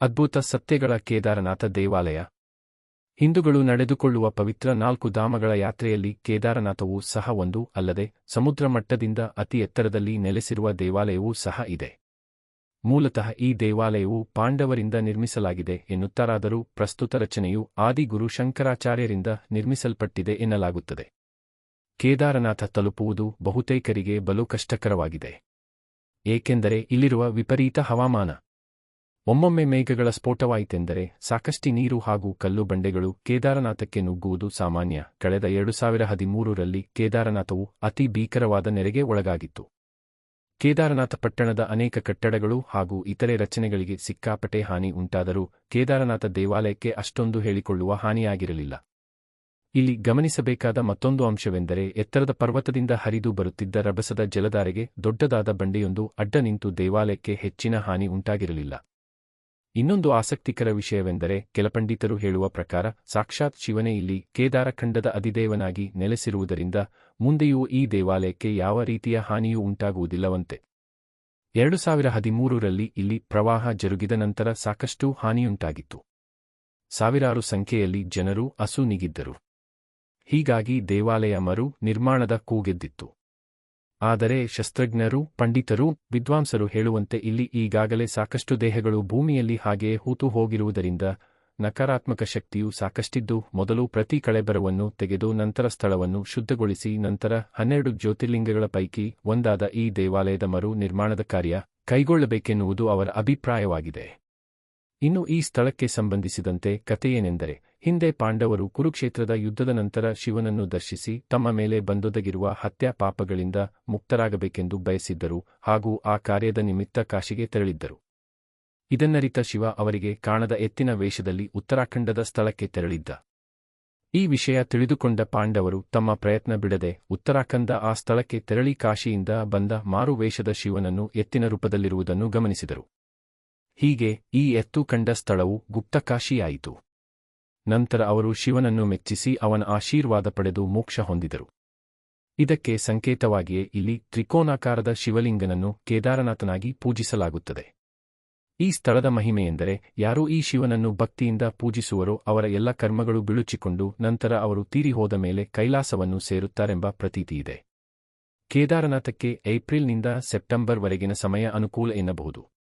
ಅದ್ಭುತ ಸತ್ಯಗಳ ಕೇದಾರನಾಥ ದೇವಾಲಯ. ಹಿಂದೂಗಳು ನಡೆದುಕೊಳ್ಳುವ ಪವಿತ್ರ ನಾಲ್ಕು ಧಾಮಗಳ ಯಾತ್ರೆಯಲ್ಲಿ ಕೇದಾರನಾಥವು ಸಹ ಒಂದು ಅಲ್ಲದೆ ಸಮುದ್ರ ಮಟ್ಟದಿಂದ ಅತಿ ಎತ್ತರದಲ್ಲಿ ನೆಲೆಸಿರುವ ದೇವಾಲಯವೂ ಸಹ ಇದೆ. ಮೂಲತಃ ಈ ದೇವಾಲಯವು ಪಾಂಡವರಿಂದ ನಿರ್ಮಿಸಲಾಗಿದೆ ಎನ್ನುತ್ತಾರಾದರೂ ಪ್ರಸ್ತುತ ರಚನೆಯು ಆದಿಗುರು ಶಂಕರಾಚಾರ್ಯರಿಂದ ನಿರ್ಮಿಸಲ್ಪಟ್ಟಿದೆ ಎನ್ನಲಾಗುತ್ತದೆ. ಕೇದಾರನಾಥ ತಲುಪುವುದು ಬಹುತೇಕರಿಗೆ ಬಲು ಕಷ್ಟಕರವಾಗಿದೆ. ಏಕೆಂದರೆ ಇಲ್ಲಿರುವ ವಿಪರೀತ ಹವಾಮಾನ. ಒಮ್ಮೊಮ್ಮೆ ಮೇಘಗಳ ಸ್ಫೋಟವಾಯಿತೆಂದರೆ ಸಾಕಷ್ಟು ನೀರು ಹಾಗೂ ಕಲ್ಲು ಬಂಡೆಗಳು ಕೇದಾರನಾಥಕ್ಕೆ ನುಗ್ಗುವುದು ಸಾಮಾನ್ಯ. ಕಳೆದ ಎರಡು ಸಾವಿರ ಹದಿಮೂರರಲ್ಲಿ ಕೇದಾರನಾಥವು ಅತಿ ಭೀಕರವಾದ ನೆರೆಗೆ ಒಳಗಾಗಿತ್ತು. ಕೇದಾರನಾಥ ಪಟ್ಟಣದ ಅನೇಕ ಕಟ್ಟಡಗಳು ಹಾಗೂ ಇತರೆ ರಚನೆಗಳಿಗೆ ಸಿಕ್ಕಾಪಟೆ ಹಾನಿ ಉಂಟಾದರೂ ಕೇದಾರನಾಥ ದೇವಾಲಯಕ್ಕೆ ಅಷ್ಟೊಂದು ಹೇಳಿಕೊಳ್ಳುವ ಹಾನಿಯಾಗಿರಲಿಲ್ಲ. ಇಲ್ಲಿ ಗಮನಿಸಬೇಕಾದ ಮತ್ತೊಂದು ಅಂಶವೆಂದರೆ ಎತ್ತರದ ಪರ್ವತದಿಂದ ಹರಿದು ಬರುತ್ತಿದ್ದ ರಭಸದ ಜಲಧಾರೆಗೆ ದೊಡ್ಡದಾದ ಬಂಡೆಯೊಂದು ಅಡ್ಡ ನಿಂತು ದೇವಾಲಯಕ್ಕೆ ಹೆಚ್ಚಿನ ಹಾನಿ ಉಂಟಾಗಿರಲಿಲ್ಲ. ಇನ್ನೊಂದು ಆಸಕ್ತಿಕರ ವಿಷಯವೆಂದರೆ ಕೆಲ ಪಂಡಿತರು ಹೇಳುವ ಪ್ರಕಾರ, ಸಾಕ್ಷಾತ್ ಶಿವನೇ ಇಲ್ಲಿ ಕೇದಾರಖಂಡದ ಅಧಿದೇವನಾಗಿ ನೆಲೆಸಿರುವುದರಿಂದ ಮುಂದೆಯೂ ಈ ದೇವಾಲಯಕ್ಕೆ ಯಾವ ರೀತಿಯ ಹಾನಿಯೂ ಉಂಟಾಗುವುದಿಲ್ಲವಂತೆ. ಎರಡು ಸಾವಿರ ಹದಿಮೂರರಲ್ಲಿ ಇಲ್ಲಿ ಪ್ರವಾಹ ಜರುಗಿದ ನಂತರ ಸಾಕಷ್ಟು ಹಾನಿಯುಂಟಾಗಿತ್ತು. ಸಾವಿರಾರು ಸಂಖ್ಯೆಯಲ್ಲಿ ಜನರು ಅಸೂನಿಗಿದ್ದರು ಹೀಗಾಗಿ ದೇವಾಲಯ ಮರು ನಿರ್ಮಾಣದ ಕೂಗೆದ್ದಿತ್ತು. ಆದರೆ ಶಸ್ತ್ರಜ್ಞರು, ಪಂಡಿತರು, ವಿದ್ವಾಂಸರು ಹೇಳುವಂತೆ ಇಲ್ಲಿ ಈಗಾಗಲೇ ಸಾಕಷ್ಟು ದೇಹಗಳು ಭೂಮಿಯಲ್ಲಿ ಹಾಗೆಯೇ ಹೂತು ಹೋಗಿರುವುದರಿಂದ ನಕಾರಾತ್ಮಕ ಶಕ್ತಿಯು ಸಾಕಷ್ಟಿದ್ದು ಮೊದಲು ಪ್ರತಿ ಕಳೆಬರವನ್ನು ತೆಗೆದು ನಂತರ ಸ್ಥಳವನ್ನು ಶುದ್ಧಗೊಳಿಸಿ ನಂತರ ಹನ್ನೆರಡು ಜ್ಯೋತಿರ್ಲಿಂಗಗಳ ಪೈಕಿ ಒಂದಾದ ಈ ದೇವಾಲಯದ ಮರು ನಿರ್ಮಾಣದ ಕಾರ್ಯ ಕೈಗೊಳ್ಳಬೇಕೆನ್ನುವುದು ಅವರ ಅಭಿಪ್ರಾಯವಾಗಿದೆ. ಇನ್ನು ಈ ಸ್ಥಳಕ್ಕೆ ಸಂಬಂಧಿಸಿದಂತೆ ಕಥೆಯೇನೆಂದರೆ, ಹಿಂದೆ ಪಾಂಡವರು ಕುರುಕ್ಷೇತ್ರದ ಯುದ್ಧದ ನಂತರ ಶಿವನನ್ನು ದರ್ಶಿಸಿ ತಮ್ಮ ಮೇಲೆ ಬಂದೊದಗಿರುವ ಹತ್ಯಾ ಪಾಪಗಳಿಂದ ಮುಕ್ತರಾಗಬೇಕೆಂದು ಬಯಸಿದ್ದರು ಹಾಗೂ ಆ ಕಾರ್ಯದ ನಿಮಿತ್ತ ಕಾಶಿಗೆ ತೆರಳಿದ್ದರು. ಇದನ್ನರಿತ ಶಿವ ಅವರಿಗೆ ಕಾಣದ ಎತ್ತಿನ ವೇಷದಲ್ಲಿ ಉತ್ತರಾಖಂಡದ ಸ್ಥಳಕ್ಕೆ ತೆರಳಿದ್ದ. ಈ ವಿಷಯ ತಿಳಿದುಕೊಂಡ ಪಾಂಡವರು ತಮ್ಮ ಪ್ರಯತ್ನ ಬಿಡದೆ ಉತ್ತರಾಖಂಡ ಆ ಸ್ಥಳಕ್ಕೆ ತೆರಳಿ ಕಾಶಿಯಿಂದ ಬಂದ ಮಾರುವೇಷದ ಶಿವನನ್ನು ಎತ್ತಿನ ರೂಪದಲ್ಲಿರುವುದನ್ನು ಗಮನಿಸಿದರು. ಹೀಗೆ ಈ ಎತ್ತು ಕಂಡ ಸ್ಥಳವು ಗುಪ್ತಕಾಶಿಯಾಯಿತು. ನಂತರ ಅವರು ಶಿವನನ್ನು ಮೆಚ್ಚಿಸಿ ಅವನ ಆಶೀರ್ವಾದ ಪಡೆದು ಮೋಕ್ಷ ಹೊಂದಿದರು. ಇದಕ್ಕೆ ಸಂಕೇತವಾಗಿಯೇ ಇಲ್ಲಿ ತ್ರಿಕೋನಾಕಾರದ ಶಿವಲಿಂಗನನ್ನು ಕೇದಾರನಾಥನಾಗಿ ಪೂಜಿಸಲಾಗುತ್ತದೆ. ಈ ಸ್ಥಳದ ಮಹಿಮೆಯೆಂದರೆ ಯಾರು ಈ ಶಿವನನ್ನು ಭಕ್ತಿಯಿಂದ ಪೂಜಿಸುವರೋ ಅವರ ಎಲ್ಲ ಕರ್ಮಗಳು ಬಿಳುಚಿಕೊಂಡು ನಂತರ ಅವರು ತೀರಿ ಹೋದ ಮೇಲೆ ಕೈಲಾಸವನ್ನು ಸೇರುತ್ತಾರೆಂಬ ಪ್ರತೀತಿಯಿದೆ ಕೇದಾರನಾಥಕ್ಕೆ ಏಪ್ರಿಲ್ನಿಂದ ಸೆಪ್ಟೆಂಬರ್ವರೆಗಿನ ಸಮಯ ಅನುಕೂಲ ಎನ್ನಬಹುದು.